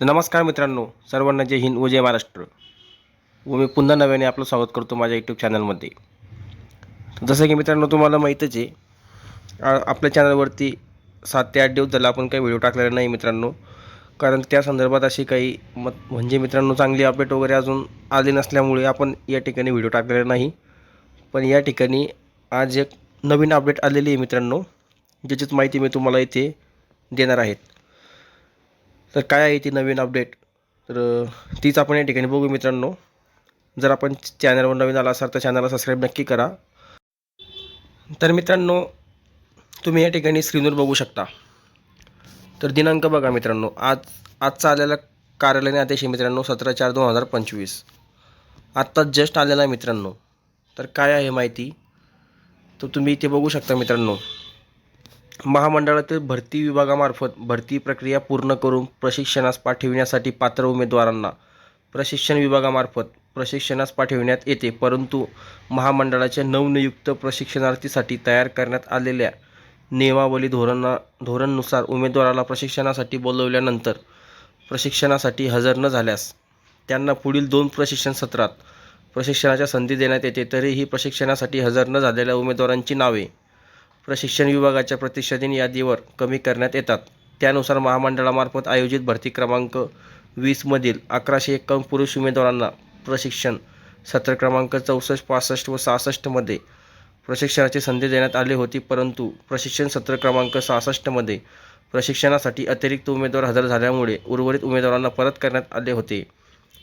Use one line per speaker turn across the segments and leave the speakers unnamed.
नमस्कार मित्रांनो सर्वांना जय हिंद व जय महाराष्ट्र. व मी पुन्हा नव्याने आपलं स्वागत करतो माझ्या यूट्यूब चॅनलमध्ये जसं की मित्रांनो तुम्हाला माहीतच आहे आपल्या चॅनलवरती सात ते आठ दिवस झाला आपण काही व्हिडिओ टाकलेला नाही मित्रांनो. कारण त्या संदर्भात अशी काही मत म्हणजे मित्रांनो चांगली अपडेट वगैरे अजून आली नसल्यामुळे आपण या ठिकाणी व्हिडिओ टाकलेला नाही. पण या ठिकाणी आज एक नवीन अपडेट आलेली आहे मित्रांनो ज्याचीच माहिती मी तुम्हाला इथे देणार आहेत तर काय आहे ती नवीन अपडेट तर तीच आपण या ठिकाणी बघू मित्रांनो. जर आपण चॅनलवर नवीन आला असाल तर चॅनलला सबस्क्राईब नक्की करा. तर मित्रांनो तुम्ही या ठिकाणी स्क्रीनवर बघू शकता. तर दिनांक बघा मित्रांनो. आज आजचा आलेला कार्यालयीन आदेश आहे मित्रांनो सतरा चार दोन हजार पंचवीस. आत्ताच जस्ट आलेला आहे मित्रांनो. तर काय आहे माहिती? तर तुम्ही इथे बघू शकता मित्रांनो. महामंडळातील भरती विभागामार्फत भरती प्रक्रिया पूर्ण करून प्रशिक्षणास पाठविण्यासाठी पात्र उमेदवारांना प्रशिक्षण विभागामार्फत प्रशिक्षणास पाठविण्यात येते परंतु महामंडळाच्या नवनियुक्त प्रशिक्षणार्थीसाठी तयार करण्यात आलेल्या नियमावली धोरणा धोरणनुसार उमेदवाराला प्रशिक्षणासाठी बोलवल्यानंतर प्रशिक्षणासाठी हजर न झाल्यास त्यांना पुढील दोन प्रशिक्षण सत्रात प्रशिक्षणाच्या संधी देण्यात येते तरीही प्रशिक्षणासाठी हजर न झालेल्या उमेदवारांची नावे प्रशिक्षण विभागाच्या प्रतिष्ठादिन यादीवर कमी करण्यात येतात. त्यानुसार महामंडळामार्फत आयोजित भरती क्रमांक वीसमधील अकराशे एक्कावन्न पुरुष उमेदवारांना प्रशिक्षण सत्र क्रमांक चौसष्ट पासष्ट व सहासष्टमध्ये प्रशिक्षणाची संधी देण्यात आली होती परंतु प्रशिक्षण सत्र क्रमांक सहासष्टमध्ये प्रशिक्षणासाठी अतिरिक्त उमेदवार हजर झाल्यामुळे उर्वरित उमेदवारांना परत करण्यात आले होते.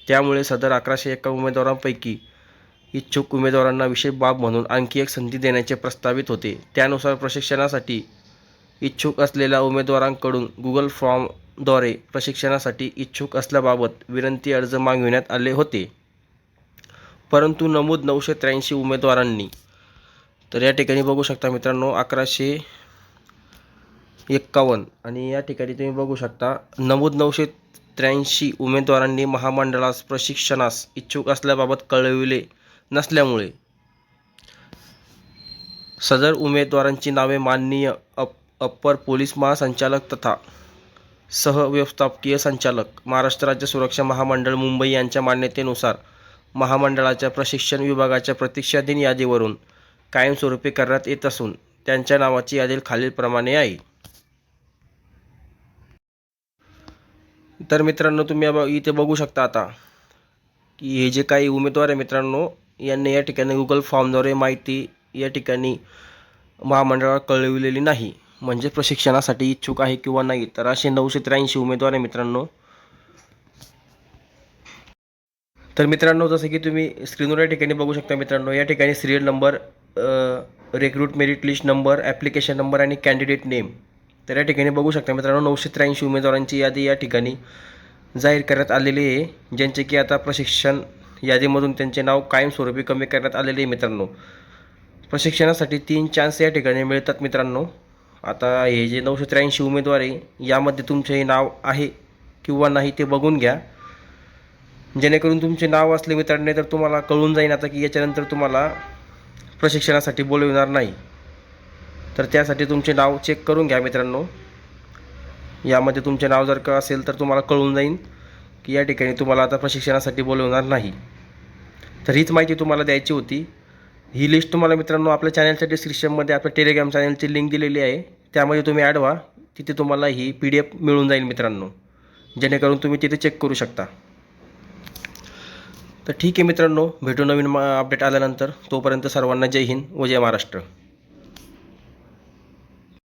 त्यामुळे सदर अकराशे एक्का उमेदवारांपैकी इच्छुक उमेदवारांना विशेष बाब म्हणून आणखी एक संधी देण्याचे प्रस्तावित होते. त्यानुसार प्रशिक्षणासाठी इच्छुक असलेल्या उमेदवारांकडून गुगल फॉर्मद्वारे प्रशिक्षणासाठी इच्छुक असल्याबाबत विनंती अर्ज मागविण्यात आले होते. परंतु नमूद नऊशे त्र्याऐंशी उमेदवारांनी तर या ठिकाणी बघू शकता मित्रांनो अकराशे एक्कावन्न आणि या ठिकाणी तुम्ही बघू शकता नमूद नऊशे त्र्याऐंशी उमेदवारांनी महामंडळास प्रशिक्षणास इच्छुक असल्याबाबत कळविले नसल्यामुळे. सदर उमेदवारांची नावे माननीय अप अप्पर पोलीस महासंचालक तथा सहव्यवस्थापकीय संचालक महाराष्ट्र राज्य सुरक्षा महामंडळ मुंबई यांच्या मान्यतेनुसार महामंडळाच्या प्रशिक्षण विभागाच्या प्रतीक्षाधीन यादीवरून कायमस्वरूपी करण्यात येत असून त्यांच्या नावाची यादी खालीलप्रमाणे आहे. तर मित्रांनो तुम्ही इथे बघू शकता आता की हे जे काही उमेदवार आहे मित्रांनो यांनी या ठिकाणी गुगल फॉर्मद्वारे माहिती या ठिकाणी महामंडळाला कळविलेली नाही. म्हणजे प्रशिक्षणासाठी इच्छुक आहे किंवा नाही तर असे नऊशे त्र्याऐंशी उमेदवार आहे मित्रांनो. तर मित्रांनो जसं की तुम्ही स्क्रीनवर या ठिकाणी बघू शकता मित्रांनो या ठिकाणी serial number recruit merit list number application number आणि कॅन्डिडेट नेम तर या ठिकाणी बघू शकता मित्रांनो नऊशे त्र्याऐंशी उमेदवारांची यादी या ठिकाणी जाहीर करण्यात आलेली आहे ज्यांचे की आता प्रशिक्षण यादीमधून त्यांचे नाव कायमस्वरूपी कमी करण्यात आलेले आहे मित्रांनो. प्रशिक्षणासाठी तीन चान्स या ठिकाणी मिळतात मित्रांनो. आता हे जे नऊशे त्र्याऐंशी उमेदवार आहे यामध्ये तुमचे नाव आहे किंवा नाही ते बघून घ्या. जेणेकरून तुमचे नाव असले मित्रांनो तर तुम्हाला कळून जाईल आता की याच्यानंतर तुम्हाला प्रशिक्षणासाठी बोलविणार नाही. तर त्यासाठी तुमचे नाव चेक करून घ्या मित्रांनो. यामध्ये तुमचे नाव जर का असेल तर तुम्हाला कळून जाईल की या ठिकाणी तुम्हाला आता प्रशिक्षणासाठी बोलवणार नाही. तर हीच माहिती तुम्हाला द्यायची होती. ही लिस्ट तुम्हाला मित्रांनो आपल्या चॅनलच्या डिस्क्रिप्शनमध्ये आपल्या टेलिग्राम चॅनलची लिंक दिलेली आहे. त्यामध्ये तुम्ही ॲड व्हा. तिथे तुम्हाला ही पी डी एफ मिळून जाईल मित्रांनो. जेणेकरून तुम्ही तिथे चेक करू शकता. तर ठीक आहे मित्रांनो. भेटू नवीन अपडेट आल्यानंतर. तोपर्यंत सर्वांना जय हिंद व जय महाराष्ट्र.